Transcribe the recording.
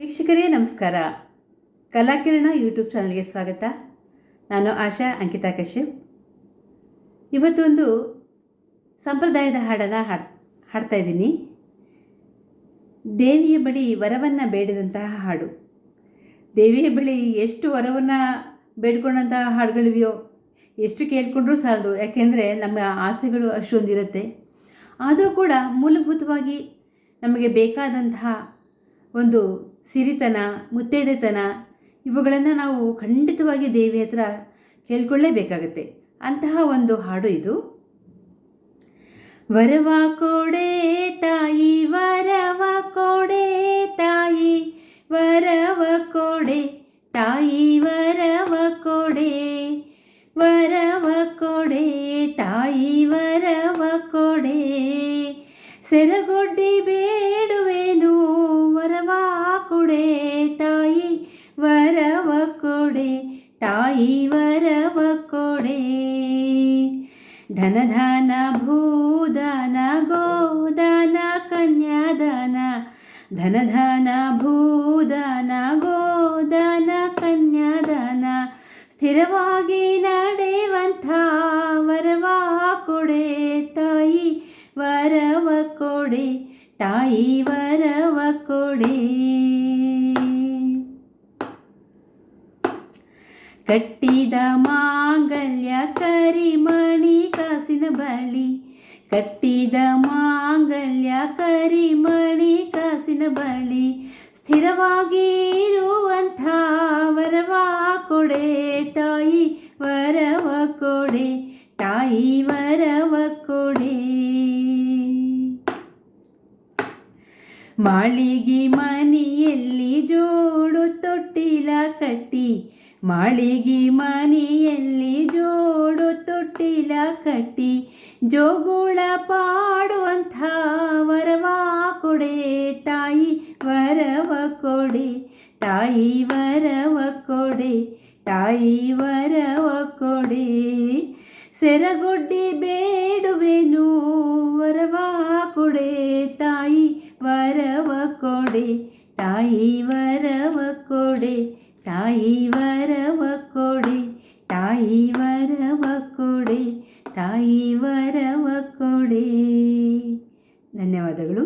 ವೀಕ್ಷಕರೇ, ನಮಸ್ಕಾರ. ಕಲಾಕಿರಣ ಯೂಟ್ಯೂಬ್ ಚಾನಲ್ಗೆ ಸ್ವಾಗತ. ನಾನು ಆಶಾ ಅಂಕಿತಾ ಕಶ್ಯಪ್. ಇವತ್ತೊಂದು ಸಂಪ್ರದಾಯದ ಹಾಡನ್ನು ಹಾಡ್, ಹಾಡ್ತಾ ಇದ್ದೀನಿ. ದೇವಿಯ ಬಳಿ ವರವನ್ನು ಬೇಡಿದಂತಹ ಹಾಡು. ದೇವಿಯ ಬಳಿ ಎಷ್ಟು ವರವನ್ನು ಬೇಡ್ಕೊಂಡಂತಹ ಹಾಡುಗಳಿವೆಯೋ, ಎಷ್ಟು ಕೇಳಿಕೊಂಡ್ರೂ ಸಾಲದು. ಯಾಕೆಂದರೆ ನಮ್ಮ ಆಸೆಗಳು ಅಷ್ಟೊಂದಿರುತ್ತೆ. ಆದರೂ ಕೂಡ ಮೂಲಭೂತವಾಗಿ ನಮಗೆ ಬೇಕಾದಂತಹ ಒಂದು ಸಿರಿತನ, ಮುತ್ತೈದೆತನ ಇವುಗಳನ್ನು ನಾವು ಖಂಡಿತವಾಗಿ ದೇವಿ ಹತ್ರ ಕೇಳ್ಕೊಳ್ಳೇಬೇಕಾಗತ್ತೆ. ಅಂತಹ ಒಂದು ಹಾಡು ಇದು. ವರವ ಕೊಡೆ ತಾಯಿ, ವರವ ಕೊಡೆ ತಾಯಿ, ವರವ ಕೊಡೆ ತಾಯಿ, ವರವ ಕೊಡೆ ವರವ ಕೊಡೆ ತಾಯಿ, ವರವ ಕೊಡೆ, ಸೆರಗೊಡ್ಡಿ ಬೇಡುವೆನು ವರವ ಕೊಡೆ ತಾಯಿ ವರವ ಕೊಡೆ ತಾಯಿ ವರವ ಕೊಡೆ ಧನಧಾನ ಭೂದಾನ ಗೋದಾನ ಕನ್ಯಾದಾನ ಧನಧಾನ ಭೂದಾನ ಗೋದಾನ ಕನ್ಯಾದಾನ ಸ್ಥಿರವಾಗಿ ನಡೆಯುವಂಥ ವರವ ಕೊಡೆ ತಾಯಿ ವರವ ಕೊಡೆ ತಾಯಿ ವರವ ಕೊಡೆ ಕಟ್ಟಿದ ಮಾಂಗಲ್ಯ ಕರಿಮಣಿ ಕಾಸಿನ ಬಳಿ ಕಟ್ಟಿದ ಮಾಂಗಲ್ಯ ಕರಿಮಣಿ ಕಾಸಿನ ಬಳಿ ಸ್ಥಿರವಾಗಿ ಇರುವಂಥ ವರವ ಕೊಡೆ ತಾಯಿ ವರವ ಕೊಡೆ ತಾಯಿ ವರವ ಕೊಡೆ ಮಾಳಿಗೆ ಮನೆಯಲ್ಲಿ ಜೋಡು ತೊಟ್ಟಿಲ ಕಟ್ಟಿ, ಮಾಳಿಗೆ ಮನೆಯಲ್ಲಿ ಜೋಡು ತೊಟ್ಟಿಲ ಕಟ್ಟಿ, ಜೋಗುಳ ಪಾಡುವಂಥ ವರವ ಕೊಡೆ ತಾಯಿ ವರವ ಕೊಡೆ, ತಾಯಿ ವರವ ಕೊಡೆ, ತಾಯಿ ವರವ ಕೊಡೆ. ಸೆರಗುಡ್ಡಿ ಬೇಡುವೆನು ತಾಯಿ ವರವ ಕೊಡೆ ತಾಯಿ ವರವ ಕೊಡೆ ತಾಯಿ ವರವ ಕೊಡೆ ತಾಯಿ ವರವ ಕೊಡೆ ತಾಯಿ ವರವ ಕೊಡೆ ಧನ್ಯವಾದಗಳು